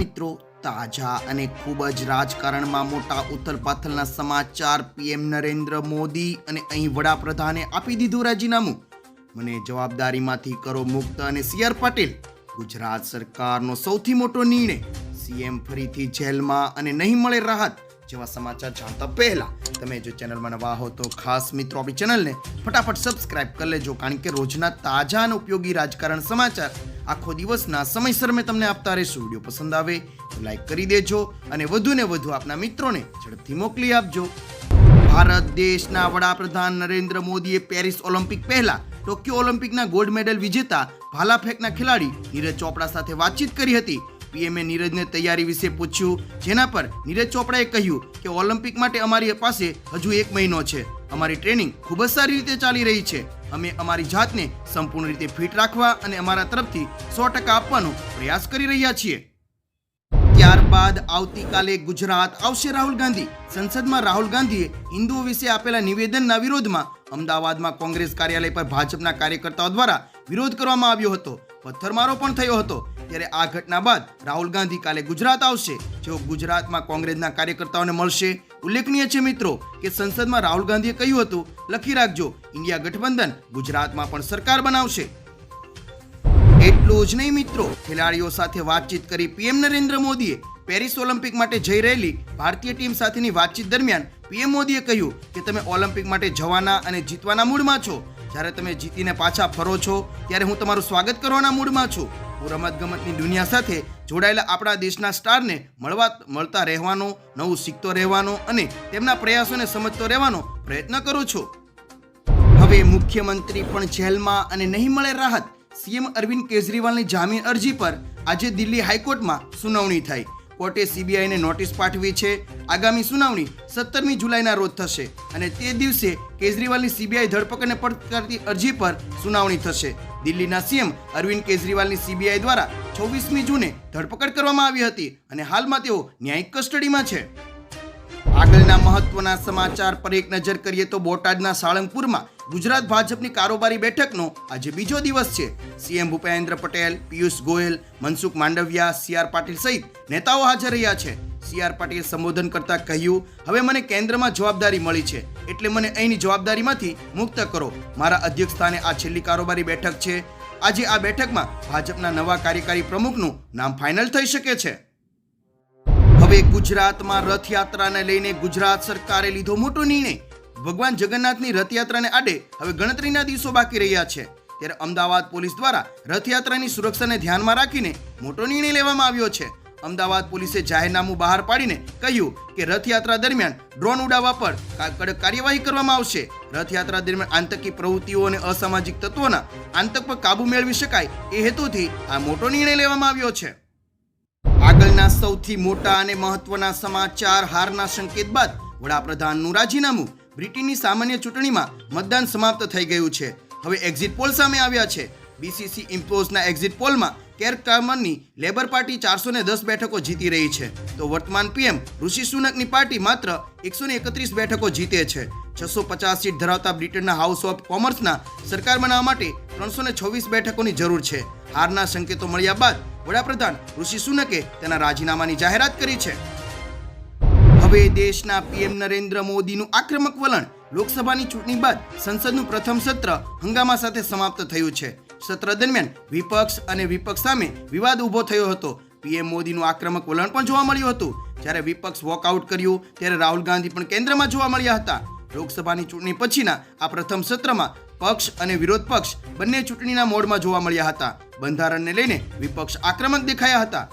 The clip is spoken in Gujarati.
મિત્રો, તાજા અને ખૂબ જ રાજકારણમાં મોટા ઉથલપાથલના સમાચાર પીએમ નરેન્દ્ર મોદી અને અહીં વડાપ્રધાને આપી દીધું રાજીનામું. મને જવાબદારીમાંથી કરો મુક્ત અને સીઆર પટેલ. ગુજરાત સરકારનો સૌથી મોટો નિર્ણય. સીએમ ફરીથી જેલમાં અને નહીં મળે રાહત. જેવા સમાચાર જાણતા પહેલા તમે જો ચેનલમાં નવા હો તો ખાસ મિત્રો આપણી ચેનલને ફટાફટ સબસ્ક્રાઇબ કરી લેજો, કારણ કે રોજના તાજા અને ઉપયોગી રાજકારણ સમાચાર આખો દિવસના સમયસર મેં તમને આપતા રહેશું. વીડિયો પસંદ આવે તો લાઈક કરી દેજો અને વધુ ને વધુ આપના મિત્રોને ઝડપથી મોકલી આપજો. ભારત દેશના વડાપ્રધાન નરેન્દ્ર મોદીએ પેરિસ ઓલિમ્પિક પહેલા ટોક્યો ઓલિમ્પિકના ગોલ્ડ મેડલ વિજેતા ભાલા ફેંકના ખેલાડી નીરજ ચોપડા સાથે વાતચીત કરી હતી. પીએમએ નીરજને તૈયારી વિશે પૂછ્યું, જેના પર નીરજ ચોપડાએ કહ્યું કે ઓલિમ્પિક માટે અમારી પાસે હજુ એક મહિનો છે. અમારી ટ્રેનિંગ ખૂબ જ સારી રીતે ચાલી રહી છે. અમે અમારી જાતને સંપૂર્ણ રીતે ફિટ રાખવા અને અમારા તરફથી સો ટકા આપવાનો પ્રયાસ કરી રહ્યા છીએ. ત્યારબાદ આવતીકાલે ગુજરાત આવશે રાહુલ ગાંધી. સંસદમાં રાહુલ ગાંધીએ હિન્દુઓ વિશે આપેલા નિવેદનના વિરોધમાં અમદાવાદમાં કોંગ્રેસ કાર્યાલય પર ભાજપના કાર્યકર્તાઓ દ્વારા વિરોધ કરવામાં આવ્યો હતો. પથ્થરમારો પણ થયો હતો. ત્યારે આ ઘટના બાદ રાહુલ ગાંધી કાલે ગુજરાત આવશે. જેઓ ગુજરાતમાં કોંગ્રેસના કાર્યકર્તાઓને મળશે ઉલ્લેખનીય છે મિત્રો કે સંસદમાં રાહુલ ગાંધીએ કહ્યું હતું, લખી રાખજો, ઇન્ડિયા ગઠબંધન ગુજરાતમાં પણ સરકાર બનાવશે. એટલું જ નહીં મિત્રો, ખેલાડીઓ સાથે વાતચીત કરી પીએમ નરેન્દ્ર મોદીએ પેરિસ ઓલિમ્પિક માટે જઈ રહેલી ભારતીય ટીમ સાથેની વાતચીત દરમિયાન પીએમ મોદીએ કહ્યું કે, તમે ઓલિમ્પિક માટે જવાના અને જીતવાના મૂડમાં છો. જ્યારે તમે જીતીને પાછા ફરો છો, ત્યારે હું તમારું સ્વાગત કરવાના મૂડમાં છું. હું રમતગમતની દુનિયા સાથે જોડાયેલા આપણા દેશના સ્ટારને મળવા મળતા રહેવાનો, નવું શીખતો રહેવાનો અને તેમના પ્રયાસોને સમજતો રહેવાનો પ્રયત્ન કરું છું. હવે મુખ્યમંત્રી પણ જેલમાં અને નહીં મળે રાહત, સીએમ અરવિંદ કેજરીવાલની જામીન અરજી પર આજે દિલ્હી હાઈકોર્ટમાં સુનાવણી થઈ. કોર્ટે સીબીઆઈને નોટિસ પાઠવી છે. આગામી સુનાવણી સત્તરમી જુલાઈના રોજ થશે અને તે દિવસે કેજરીવાલની સીબીઆઈ ધરપકડને પડકારતી અરજી પર સુનાવણી થશે. દિલ્હીના સીએમ અરવિંદ કેજરીવાલની સીબીઆઈ દ્વારા છવ્વીસમી જૂને ધરપકડ કરવામાં આવી હતી અને હાલમાં તેઓ ન્યાયિક કસ્ટડીમાં છે. આગળના મહત્વના સમાચાર પર એક નજર કરીએ તો બોટાદના સાળંગપુરમાં ગુજરાત ભાજપની કારોબારી બેઠકનો આજે બીજો દિવસ છે. સીએમ ભૂપેન્દ્ર પટેલ, પિયુષ ગોયલ, મનસુખ માંડવિયા સીઆર પાટીલ સહિત નેતાઓ હાજર રહ્યા છે. સીઆર પાટીલે સંબોધન કરતા કહ્યું, હવે મને કેન્દ્રમાં જવાબદારી મળી છે. એટલે મને અહીંની જવાબદારીમાંથી મુક્ત કરો. મારા અધ્યક્ષ સ્થાને આ છેલ્લી કારોબારી બેઠક છે. આજે આ બેઠકમાં ભાજપના નવા કાર્યકારી પ્રમુખનું નામ ફાઇનલ થઈ શકે છે. હવે ગુજરાતમાં રથયાત્રાને લઈને ગુજરાત સરકારે લીધો મોટો નિર્ણય. ભગવાન જગન્નાથની રથયાત્રાને આડે હવે ગણતરીના દિવસો બાકી રહ્યા છે. ત્યારે અમદાવાદ પોલીસ દ્વારા રથયાત્રાની સુરક્ષાને ધ્યાનમાં રાખીને મોટો નિર્ણય લેવામાં આવ્યો છે. અમદાવાદ પોલીસે જાહેરનામું બહાર પાડીને કહ્યું કે રથયાત્રા દરમિયાન ડ્રોન ઉડાવવા પર કડક કાર્યવાહી કરવામાં આવશે. રથયાત્રા દરમિયાન આતંકી પ્રવૃત્તિઓ અને અસામાજિક તત્વોના આતંક પર કાબુ મેળવી શકાય એ હેતુથી આ મોટો નિર્ણય લેવામાં આવ્યો છે. આગળના સૌથી મોટા અને મહત્વના સમાચાર હારના સંકેત બાદ વડાપ્રધાનનું રાજીનામું બ્રિટનની સામાન્ય ચૂંટણીમાં મતદાન સમાપ્ત થઈ ગયું છે. હવે એક્ઝિટ પોલ સામે આવ્યા છે. બીસીસી ઇમ્પોઝના એક્ઝિટ પોલમાં કેર કામરની લેબર પાર્ટી ચારસો ને દસ બેઠકો જીતી રહી છે. તો વર્તમાન પીએમ ઋષિ સુનકની પાર્ટી માત્ર એકસો ને એકત્રીસ બેઠકો જીતે છે. છસો પચાસ સીટ ધરાવતા બ્રિટનના હાઉસ ઓફ કોમર્સના સરકાર બનાવવા માટે ત્રણસો ને છવ્વીસ બેઠકોની જરૂર છે. હારના સંકેતો મળ્યા બાદ વડાપ્રધાન ઋષિ સુનકે તેના રાજીનામાની જાહેરાત કરી છે. હવે દેશના પીએમ નરેન્દ્ર મોદીનું આક્રમક વલણ લોકસભાની ચૂંટણી બાદ સંસદનું પ્રથમ સત્ર હંગામા સાથે સમાપ્ત થયું છે. સત્ર દરમિયાન વિપક્ષ અને વિપક્ષ સામે વિવાદ ઊભો થયો હતો. પીએમ મોદીનું આક્રમક વલણ પણ જોવા મળ્યું હતું. જ્યારે વિપક્ષ વોકઆઉટ કર્યું, ત્યારે રાહુલ ગાંધી પણ કેન્દ્રમાં જોવા મળ્યા હતા. લોકસભાની ચૂંટણી પછીના આ પ્રથમ સત્રમાં પક્ષ અને વિરોધ પક્ષ બંને ચૂંટણીના મોડમાં જોવા મળ્યા હતા. બંધારણને લઈને વિપક્ષ આક્રમક દેખાયા હતા.